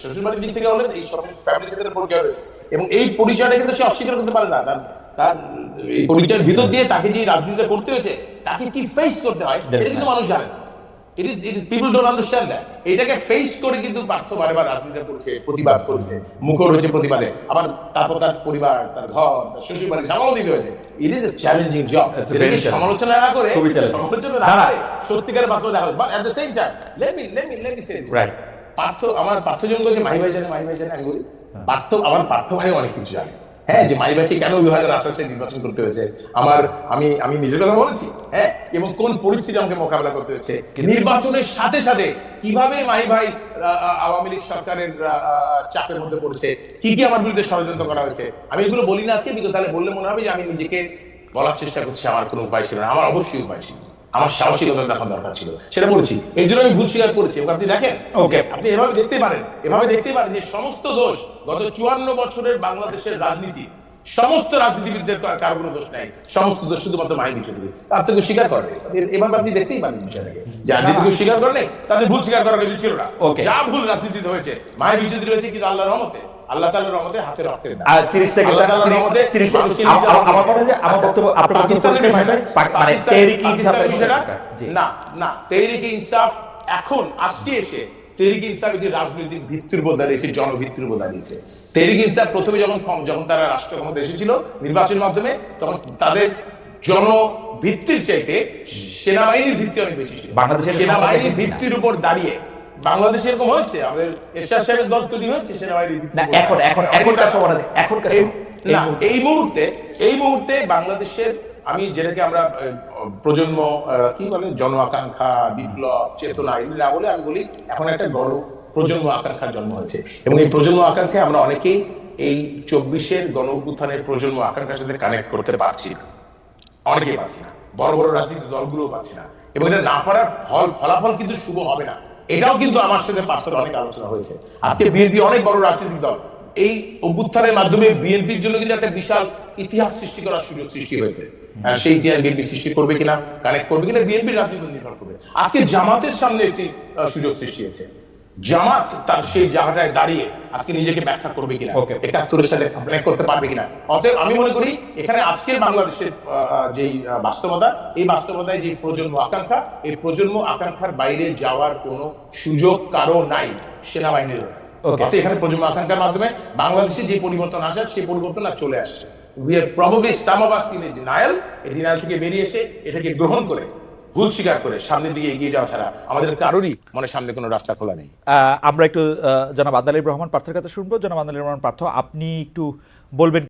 শ্বশুরবাড়ির দিক থেকে হলে এই সব ফ্যামিলির সাথে পরিচয় রয়েছে এবং এই পরিচয়টা কিন্তু সে অস্বীকার করতে পারে না। তার তার এই পরিচয়ের ভিতর দিয়ে তাকে যে রাজনীতিটা করতে হয়েছে তাকে কি ফেস করতে হয় এটা কিন্তু মানুষ জানে it is it is people don't understand that এটাকে ফেস করে কিন্তু পার্থ বারে বার রাজনীতিটা করছে প্রতিবাদ করেছে মুখর হয়েছে প্রতিবাদে। আবার তারপর তার পরিবার তার ঘর তার শ্বশুর বাড়ি সামাল দিতে হয়েছে। It is a challenging job. সমালোচনা না করে সমালোচনা না। করে সত্যিকারের বাস্তবে দেখা but at the same time let me let me let me say Right. Partha আমার পার্থ জন বলছে মাই ভাই জানে মাই ভাই জানে আমি বলি পার্থ আমার পার্থ ভাই অনেক কিছু জানে। হ্যাঁ যে কেন দুই হাজার আঠারো নির্বাচন করতে হয়েছে। আমার আমি আমি নিজের কথা বলেছি হ্যাঁ এবং কোন পরিস্থিতি আমাকে মোকাবেলা করতে হয়েছে। নির্বাচনের সাথে সাথে কীভাবে মাই ভাই আওয়ামী লীগ সরকারের চাপের মধ্যে পড়েছে কি কি আমার বিরুদ্ধে ষড়যন্ত্র করা হয়েছে আমি এগুলো বলি না আজকে কিন্তু তাহলে বললে মনে হবে যে আমি নিজেকে বলার চেষ্টা করছি আমার কোনো উপায় ছিল না আমার অবশ্যই উপায় ছিল। আমার সাহসিকতা দেখার দরকার ছিল। সেটা বলেছি। এই জন্য আমি ভুল স্বীকার করেছি। এবং আপনি দেখেন? ওকে। আপনি এভাবে দেখতে পারেন। এভাবে দেখতে পারেন যে সমস্ত দোষ গত চুয়ান্ন বছরের বাংলাদেশের রাজনীতি সমস্ত রাজনীতিবিদদের কার- কোনো দোষ নাই। সমস্ত দোষ শুধুমাত্র মাহিনী চৌধুরী। তার থেকে স্বীকার করে। এভাবে আপনি দেখতেই পারেন বিষয়টাকে। স্বীকার করে নেই তাদের ভুল স্বীকার করার কিছু ছিল না। যা ভুল রাজনীতিতে হয়েছে মাহিনী চৌধুরী হয়েছে কিন্তু রহমতে। আল্লাহ তাআলার রহমতে হাতে রক্তের আর 30 সেকেন্ড আল্লাহ তাআলার রহমতে 30 সেকেন্ড আমার- নির্যাতন আমার যে আমার বক্তব্য আপনার পাকিস্তানের পরিষ্কার নাই? বিষয়টা- পাক- মানে তেহরিক-ই ইনসাফের বিষয়টা না না তেহরিক ইনসাফ এখন আজকে এসে তেহরিক ইনসাফ একটি রাজনৈতিক ভিত্তির উপর দাঁড়িয়েছে জনভিত্তির উপর দাঁড়িয়েছে তেহরিক ইনসাফ প্রথমে যখন যখন তারা রাষ্ট্র ক্ষমতা এসেছিল নির্বাচনের মাধ্যমে তখন তাদের জনভিত্তির চাইতে সেনাবাহিনীর ভিত্তি অনেক বেশি ছিল। বাংলাদেশের সেনাবাহিনীর ভিত্তির উপর দাঁড়িয়ে বাংলাদেশে এরকম হয়েছে আমাদের এরশাদ সাহেবের দল তৈরি হয়েছে সেনাবাহিনীর না এখন এখন এখনকার সমাধানে এখনকার এই- না মুহূর্তে। এই মুহূর্তে এই মুহূর্তে বাংলাদেশের আমি যেটাকে আমরা প্রজন্ম কি বলে জন আকাঙ্ক্ষা বিপ্লব চেতনা এগুলি না বলে আমি বলি এখন একটা বড় প্রজন্ম আকাঙ্ক্ষার জন্ম হয়েছে। এবং এই প্রজন্ম আকাঙ্ক্ষায় আমরা অনেকেই এই চব্বিশের গণ অভ্যুত্থানের প্রজন্ম আকাঙ্ক্ষার সাথে কানেক্ট করতে পারছি না। অনেকেই পাচ্ছি না। বড় বড় রাজনৈতিক দলগুলোও পাচ্ছি না। এবং এটা না পারার ফল ফলাফল কিন্তু শুভ হবে না। এটাও কিন্তু আমার সাথে পার্থর অনেক আলোচনা হয়েছে। আজকে বিএনপি অনেক বড় রাজনৈতিক দল। এই অভ্যুত্থানের মাধ্যমে বিএনপির জন্য কিন্তু একটা বিশাল ইতিহাস সৃষ্টি করার সুযোগ সৃষ্টি হয়েছে। সেই ইতিহাস বিএনপি সৃষ্টি করবে কিনা কানেক্ট করবে কিনা বিএনপির রাজনীতি নির্ভর করবে। আজকে জামাতের সামনে একটি সুযোগ সৃষ্টি হয়েছে। জামাত তার সেই জায়গাটায় দাঁড়িয়ে আজকে নিজেকে ব্যাখ্যা করবে কিনা? একাত্তরের সাথে কানেক্ট করতে পারবে কিনা? অতএব আমি মনে করি এখানে আজকের বাংলাদেশের যেই বাস্তবতা এই বাস্তবতায় যে প্রজন্ম আকাঙ্ক্ষা এই প্রজন্ম আকাঙ্ক্ষার বাইরে যাওয়ার কোনো সুযোগ কারও নাই সেনাবাহিনীর. অতএব এখানে প্রজন্ম আকাঙ্ক্ষার মাধ্যমে বাংলাদেশে যে পরিবর্তন আসার সেই পরিবর্তন আর চলে আসছে। We are probably some of us in denial এই ডিনায়াল থেকে বেরিয়ে এসে এটাকে গ্রহণ করে ভুল স্বীকার করে সামনের দিকে এগিয়ে যাওয়া ছাড়া আমাদের কারোরই মনে সামনে কোনো রাস্তা খোলা নেই। আমরা একটু জনাব আদালিব রহমান পার্থের কাছে শুনব। জনাব আদালিব রহমান পার্থ, আপনি একটু বলবেন